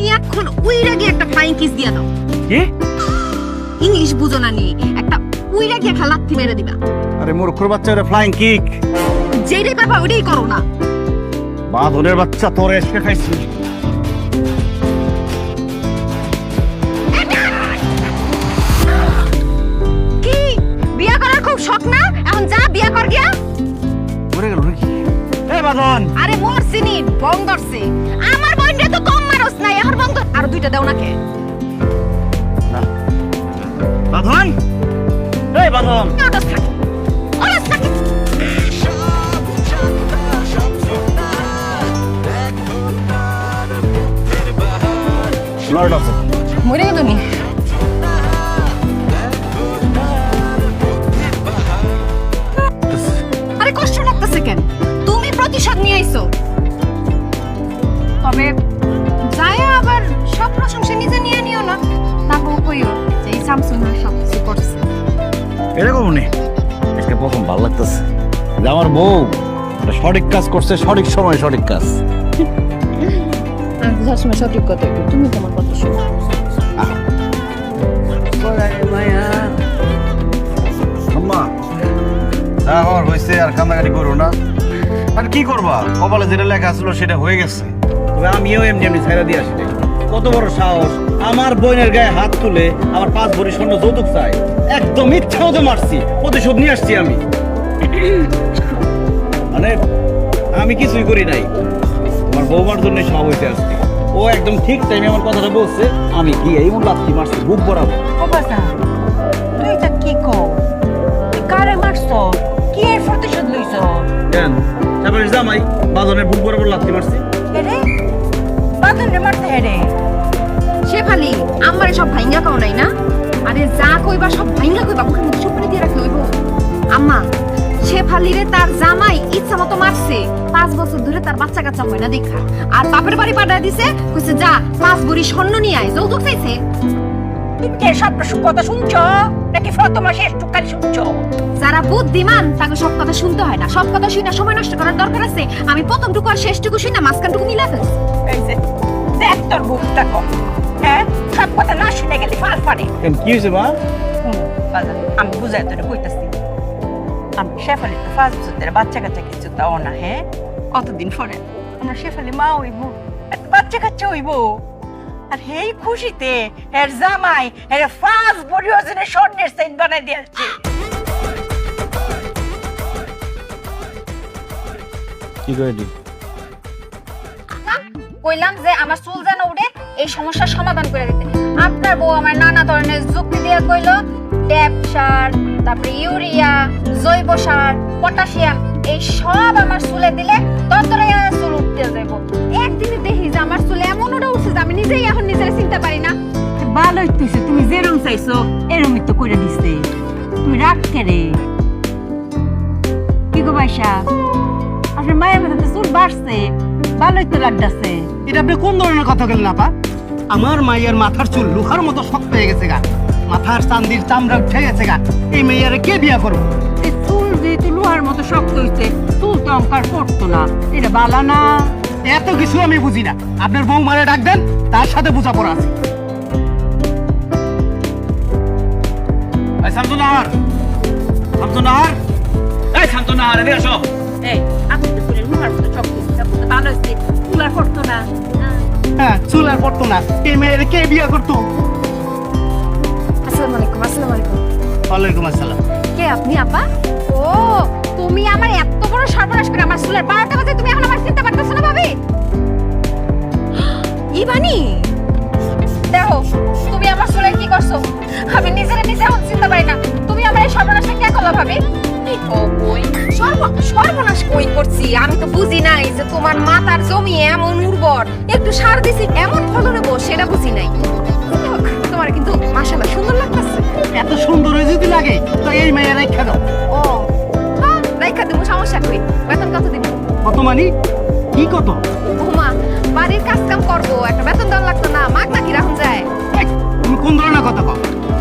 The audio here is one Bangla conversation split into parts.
তুমি এখন উইরা গিয়ে একটা ফ্লাইং কিস দিয়া দাও। কি? ইংলিশ বুঝো না নি একটা উইরা গিয়ে একটা লাথি মেরে দিবা। আরে মূর্খর বাচ্চা ফ্লাইং কিক যেটাই পারবা ওইটাই করো না। বাঁধনের বাচ্চা তোর খাইছি। কি? বিয়া করার খুব শখ না? এখন যা বিয়া কর গিয়া। মরে গেল নাকি? এ বাঁধন! আরে মোর সিনি বং ধরছে। আমার আর দুইটা দাও না কে বাঁধন? এই বাঁধন। ওটাস থাকে ওটাস থাকে লর্ড আছে মরে গেল নি? আরে কষ্ট লাগতেছে কেন? তুমি প্রতিশোধ নিয়ে আইছো। তবে প্রশংসা নিজে নিয়ে নিও না। তারপর কইও যে এই সব কিছু করছে। এরকম নেই আজকে প্রথম ভালো লাগতেছে। যে আমার বউ একটা সঠিক কাজ করছে সঠিক সময় সঠিক কাজ। আমি সবসময় সঠিক কথা কই, তুমি তোমার কথা শোনো। আম্মা আমার হয়েছে আর কান্নাকাটি করো না। আর কি করবা? কপালে যেটা লেখা ছিল সেটা হয়ে গেছে। তবে আমিও এমনি এমনি ছেড়ে দিয়ে আসি। কত বড় সাহস। আমার বোনের গায়ে হাত তুলে আমার পাঁচ ভরি স্বর্ণ যৌতুক চাই। একদম ইচ্ছা মতো মারছি প্রতিশোধ নিয়ে আসছি আমি। মানে আমি কিছুই করি নাই। আমার বৌমার জন্য সব হইতে আসছি। ও একদম ঠিক টাইমে আমার কথাটা বলছে আমি গিয়ে এই মন লাথি মারছি বুক বরাবর ও বাসা তুই এটা কি কও? তুই কারে মারছ? কি এর প্রতিশোধ লইছ? কেন? তারপরে জামাই বাদনের বুক বরাবর লাথি মারছি। আমারে সব ভাইঙ্গা কাও নাই না? আরে যা কইবা সব ভাইঙ্গা কইবা মুখের মধ্যে চুপ করে দিয়ে রাখলে হইব। আম্মা শেফালি রে তার জামাই ইচ্ছা মতো মারছে। পাঁচ বছর ধরে তার বাচ্চা কাচ্চা হয় না দেখা। আর বাপের বাড়ি পাঠায় দিছে, কইছে, যা, পাঁচ বুড়ি স্বর্ণ নিয়ে আয়, যৌতুক চাইছে। তুমি কি সব কথা শুনছ? নাকি ফতমা শেষ টুকালি শুনছ? যারা বুদ্ধিমান তাকে সব কথা শুনতে হয় না। সব কথা শুনে সময় নষ্ট করার দরকার আছে। আমি প্রথমটুকু আর শেষটুকু শুনে মাঝখানটুকু মিলা ফেলছি। এই যে দেখ তোর বুকটা কম হ্যাঁ সব কথা না শুনে গেলে ফাল ফাড়ে কেন কি হয়েছে মা? আমি বুঝাই তোরে কইতাছি। আমি শেফালি তো বছর বাচ্চা কাচ্চা কিছু তাও না হ্যাঁ? কতদিন পরে? আমরা শেফালি মা হইব। বাচ্চা কাচ্চা হইব। আর হেই খুশিতে এর জামাই এর পাঁচ বড়ি ওজনের স্বর্ণের সেন্ট বানাই দিয়েছে। কি দি কইলাম যে আমার চুল যেন উঠে এই সমস্যার সমাধান করে দিতে। আপনার বউ আমার নানা ধরনের যুক্তি দিয়ে কইলো ট্যাপ সার তারপরে ইউরিয়া জৈব সার পটাশিয়াম এই সব আমার চুলে দিলে ততরে চুল উঠতে যাইব। একদিনে দেখি যে আমার চুলে যে আমি নিজেই এখন নিজের চিনতে পারি না। ভালো হইতেছে তুমি যেরম চাইছো এরমই তো করে দিছে। তুমি রাগ কেড়ে কি গো বাইশা? আপনার মায়ের মধ্যে চুল বাড়ছে ভালোই তো লাগতেছে। এটা আপনি কোন ধরনের কথা বললেন আপা? আমার মাইয়ার মাথার চুল লোহার মতো শক্ত হয়ে গেছে গা। মাথার চান্দির চামড়া উঠে গেছে গা। এই মেয়ের কে বিয়া করব? এই চুল যেহেতু লোহার মতো শক্ত হইছে চুল তো অঙ্কার পড়তো না। এটা বালা না? এত কিছু আমি বুঝি না। আপনার বউ মারে ডাক দেন তার সাথে বোঝাপড়া আছে। শান্তনাহার শান্তনাহার এই শান্তনাহার এদিকে আসো। এই আপনি তো চুলের লোহার মতো শক্ত হইছে আপনি তো ভালো হইছে চুল পড়তো না। হ্যাঁ চুল আর পড়তো না। এই মেয়ের কে বিয়া করতো? আসসালামু আলাইকুম আসসালামু আলাইকুম। ওয়ালাইকুম আসসালাম। কে আপনি আপা? ও তুমি আমার এত বড় সর্বনাশ করে আমার চুলের বারোটা বাজে তুমি এখন আমার চিন্তা পারতেছো না ভাবি? ইবানি দেখো তুমি আমার চুলে কি করছ? আমি নিজের নিজে এখন চিন্তা পারি না। তুমি আমার এই সর্বনাশটা কে করল ভাবি? সর্বনাশ কই করছি? আমি তো বুঝি নাই যে তোমার মাতার জমি এমন উর্বর। একটু সার দিছি এমন ফলন হব সেটা বুঝি নাই। তোমার কিন্তু মাশাআল্লাহ সুন্দর লাগতেছে। এত সুন্দর যদি লাগে তো এই মেয়ের রেখা দাও। ও রাইখা দেবো সমস্যা কই? বেতন কত দিব? কত মানি? কি কত? ওমা বাড়ির কাজ কাম করব একটা বেতন দেওয়া লাগতো না মাগ না কি রাখুন যায়? এই, তুমি কোন ধরনের কথা কও?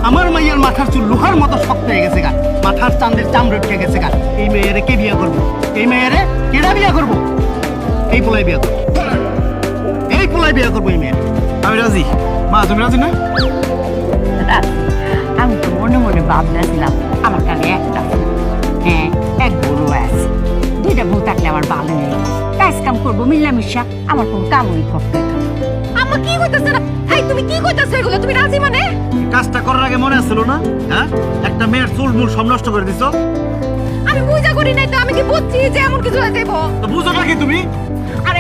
আমার মাইয়ার মাথার চুল লোহার মতো শক্ত হয়ে গেছে গা। মাথার চান্দের চামড়া উঠে গেছে গা। এই মেয়েরে কে বিয়া করব? এই মেয়েরে কেডা বিয়া করব? এই পোলাই বিয়া করব। এই পোলাই বিয়া করব এই মেয়ের। আমি মা তুমি রাজি না? আমি তো মনে মনে ভাবতেছিলাম দুইটা বউ থাকলে আমার ভালো নেই কাজ কাম করব মিলামিশা আমার কোনো কামই করতে আম্মা কি কইতাছে না এই তুমি কি কইতাছো এগুলো? তুমি রাজি মানে? কাজটা করার আগে মনে আসছিল না? হ্যাঁ? একটা মেয়ের চুল মুল সব নষ্ট করে দিছো? আমি বুঝা করি নাই তো আমি কি বুঝছি যে এমন কিছু যাইবো? তো বুঝো নাকি তুমি? আরে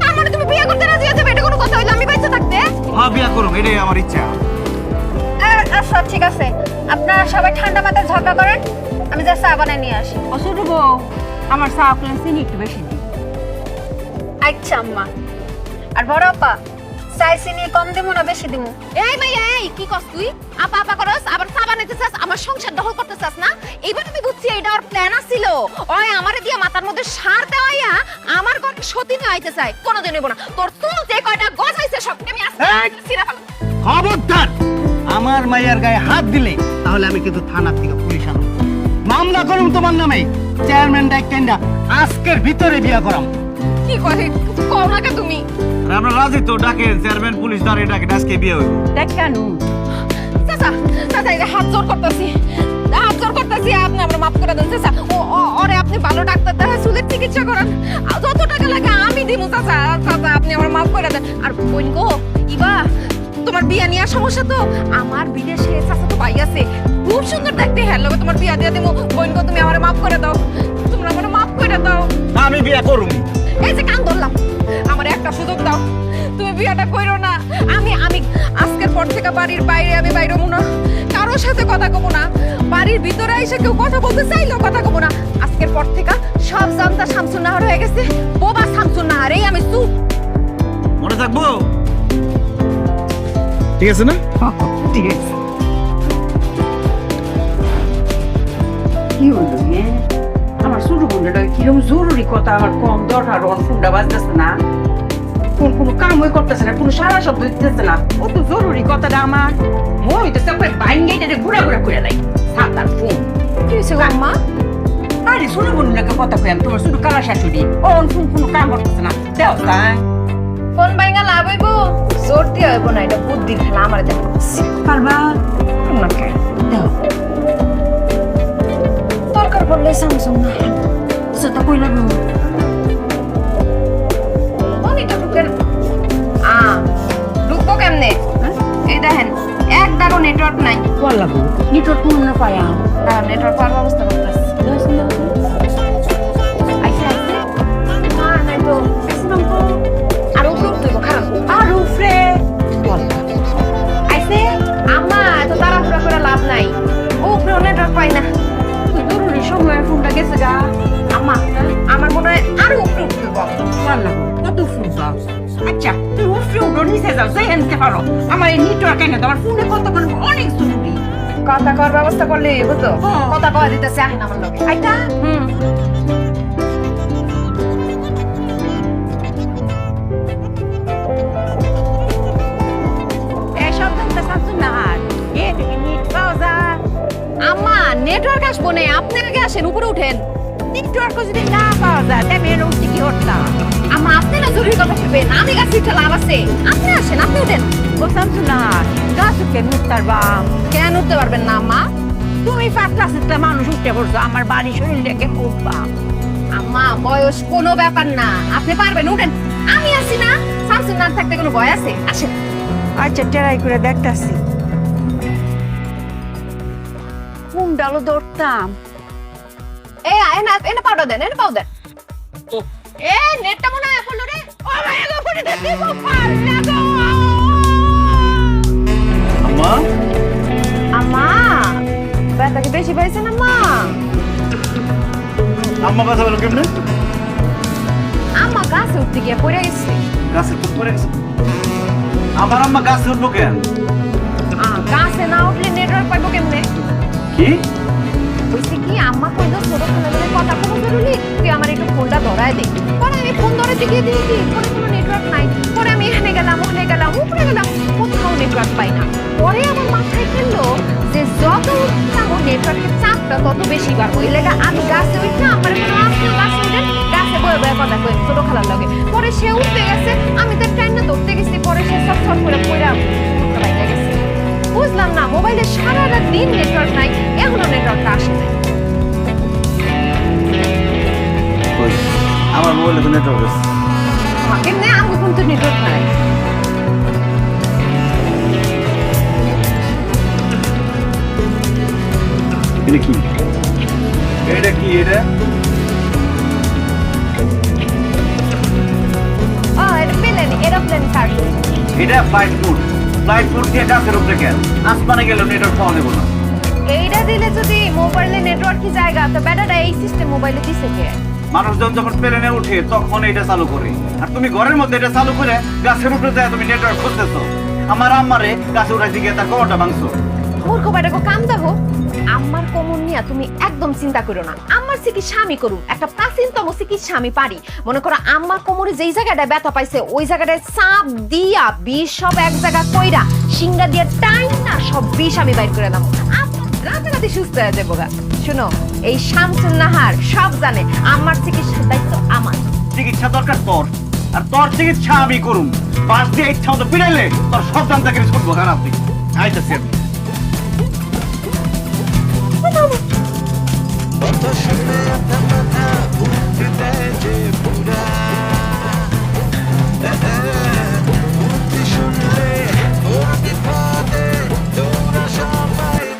তার তুমি বিয়ে করতে রাজি আছো এটা কোনো কথা হইল? আমি বাইসে থাকতে? হ্যাঁ বিয়া করো এটাই আমার ইচ্ছা। আচ্ছা ঠিক আছে। আপনারা সবাই ঠান্ডা মাথায় ঝগড়া করেন আমি যা চা বানাই নিয়ে আসি। ও ছোট বউ। আমার চা চিনি একটু বেশি দিই আচ্ছা আম্মা। আর বড় আপা চাই চিনি কম দিমু না বেশি দিমু? এই মাইয়া এই কি কস তুই? আপা আপা করস আবার চা বানাইতে চাস আমার সংসার দখল করতে চাস না? এইবার আমি বুঝছি এটা ওর প্ল্যান আছিল। ওই আমারে দিয়ে মাথার মধ্যে সার দেওয়াইয়া আমার ঘরকে সতী নিয়ে আইতে চাই কোনোদিন নেব না। তোর চুল যে কয়টা গজাইছে সব আমি আজকে! ছিঁড়ে খবরদার! আমার মায়ের গায়ে হাত দিলে তাহলে আমি কিন্তু থানা থেকে পুলিশ আনব। মামলা করুম তোমার নামে। চেয়ারম্যান ডাইকেন্ডা আজকের ভিতরে বিয়া করাম। কি করে? কিছু কও না কে তুমি? আর আমরা রাজি তো ডাকেন চেয়ারম্যান পুলিশ দাঁড়িয়ে ডাকেন আজকে বিয়ে হইব। দেখ কেন চাচা হাত জোর করতেছি। হাত জোর করতেছি আপনি আমরা মাফ করে দেন চাচা। ও ওরে আপনি ভালো ডাক্তার দেখা চুলের চিকিৎসা করেন। যত টাকা লাগে আমি দিব চাচা। চাচা আপনি আমার মাফ করে দেন। আর বোন গো ইবা তোমার বিয়া নেওয়ার সমস্যা তো? আমার বিদেশে চাচা তো ভাই আছে। খুব সুন্দর দেখতে। হ্যাঁ লগে তোমার বিয়া দিয়ে দেবো বোন তুমি আমার মাফ করে দাও। তোমরা আমার মাফ করে দাও। আমি বিয়ে করুম এই যে কান ধরলাম। আমার একটা সুযোগ দাও। তুমি বিয়েটা কইরো না। আমি আমি আজকের পর থেকে বাড়ির বাইরে আমি বাইরে না। কারোর সাথে কথা কব না। বাড়ির ভিতরে এসে কেউ কথা বলতে চাইলেও কথা কব ঠিক আছে না? ঠিক আছে। কি হলো আমার ছোট বোনটা কীরকম জরুরি কথা আমার কম দরকার ওর ফোনটা বাজতেছে না। কোন কোনো কামই করতেছে না কোনো সারা শব্দ দিতেছে না। ও তো জরুরি কথাটা আমার। মই তো সব বাইঙ্গে এটা ঘুরা ঘুরা করে লাই সাতার ফোন। কি হয়েছে গো আম্মা? আরে বোনের লাগে কথা কই আমি তোমার শুধু কালা শাশুড়ি। ওর ফোন কোনো কাম করতেছে না। দেও তাই। ফোন বাইঙ্গা লাভ হইব? জোর দিয়ে হইব না এটা বুদ্ধির খেলা আমার দেখো পারবা? আমাকে দেও। দরকার পড়লে স্যামসুং না। সেটা কই লাগল অনেকটা ঢুকেন। আ ঢুকবো কেমনে? এই দেখেন এক নেটওয়ার্ক নাই। লাগল নেটওয়ার্ক কোন না পায়া। না নেটওয়ার্ক পাওয়ার ব্যবস্থা সময় গেছে গা। আমার মনে হয় আরও উপরে উঠতে হইব কত দাও আচ্ছা তুই উফরে উঠো নিচে যাও পারো। আমার এই নেটওয়ার্ক এনে তোমার ফোনে কত করে অনেক জরুরি। কথা করার ব্যবস্থা করলে হতো হ্যাঁ। কথা কয় দিতেছে আহেন আমার লগে। আইটা হুম। নেটওয়ার্ক আসব না আপনি আগে আসেন উপরে উঠেন। নেটওয়ার্ক যদি না পাওয়া যায় তাহলে এর উঠতে কি হতাম আম্মা আপনি না জরুরি কথা বলবেন আমি গাছ উঠে লাভ আছে। আপনি আসেন আপনি উঠেন। বলতাম তো না গাছ উঠে মুক্তার বাম কেন উঠতে পারবেন না আম্মা? তুমি পাতলা সিটলা মানুষ উঠতে পড়ছো আমার বাড়ি শরীর দেখে উঠবা? আম্মা বয়স কোনো ব্যাপার না। আপনি পারবেন উঠেন। আমি আছি না শামসুন না থাকতে কোনো ভয় আছে? আসেন। আচ্ছা ট্রাই করে দেখতাছি। ডালো দৌড়তাম এ এনা এনা পাউডার দেন এনা পাউডার এ নেটটা মনে হয় পড়ল রে। ও ভাই গো পড়ে দেখি পার না গো আম্মা? আম্মা? ব্যথা কি বেশি পাইছে না মা? আম্মা কথা বলো কেমনে? আম্মা গাছে উঠতে গিয়ে পড়ে গেছে। গাছে খুব পড়ে গেছে। আমার আম্মা গাছে উঠবো কেন? গাছে না উঠলে নেটওয়ার্ক পাইবো কেমনে? কি? হইছে কি আম্মা কইলো ছোট খেলাধুলার কথা কোনো জরুরি? তুই আমার একটু ফোনটা ধরায় দে। পরে আমি ফোন ধরে দিকে দিয়ে কি, পরে কোনো নেটওয়ার্ক নাই। পরে আমি এখানে গেলাম, ওখানে গেলাম উপরে গেলাম, কোথাও নেটওয়ার্ক পাই না। পরে আমার মাথায় খেললো যে যত উঠতাম নেটওয়ার্কের চাপটা তত বেশি বাড়বো। এই লেগে আমি গাছে উঠলাম আমার কোনো আপনি গাছে উঠেন গাছে বয়ে বয়ে কথা কই, ছোট খেলার লগে। পরে সে উঠতে গেছে, আমি তো ট্রেনে ধরতে গেছি, পরে সে সব সব করে পড়ে মোবাইলে সারাটা দিন নেটওয়ার্ক নাই এখনও নেটওয়ার্কটা আসে নাই। আমার মোবাইলে তো নেটওয়ার্ক আছে। কেমনে আমি কিন্তু নেটওয়ার্ক নাই। এটা কি? এটা কি এটা? এটা পেলেন এরোপ্লেন সার্চ এটা ফ্লাইট মোড ফ্লাইট মোড দিয়ে গাছের উপরে গেল আসমানে গেল নেটওয়ার্ক পাওয়া যাবে না। এইটা দিলে যদি মোবাইলে নেটওয়ার্কই জায়গা তো ব্যাটাটা এই সিস্টেম মোবাইলে দিছে কে? মানুষজন যখন প্লেনে উঠে তখন এটা চালু করে। আর তুমি ঘরের মধ্যে এটা চালু করে গাছের উপরে যায় তুমি নেটওয়ার্ক খুঁজতেছো। আমার আম্মারে গাছে উঠাই দিকে তার কটা ভাঙছো। মূর্খ বেটাকে কাম দেখো আমার কমন নিয়া তুমি একদম চিন্তা করো না। আমার চিকিৎসা আমি করুম একটা প্রাচীনতম চিকিৎসা আমি পারি। মনে করো আমার কোমরে যেই জায়গাটায় ব্যথা পাইছে, ওই জায়গাটায় চাপ দিয়া বিষ সব এক জায়গা কইরা সিঙ্গা দিয়ে টাইম না সব বিষ আমি বাইর করে দাম রাতারাতি সুস্থ হয়ে যাব গা। শুনো, এই শামসুন নাহার সব জানে আমার চিকিৎসার দায়িত্ব আমার। চিকিৎসা দরকার তোর। আর তোর চিকিৎসা আমি করুম। পাশ দিয়ে ইচ্ছা মতো পিড়াইলে তোর সব দাম তাকে ছুটবো খারাপ দিক আইতেছি আমি। কত শুনে মাথা ঘুরতে দেয় যে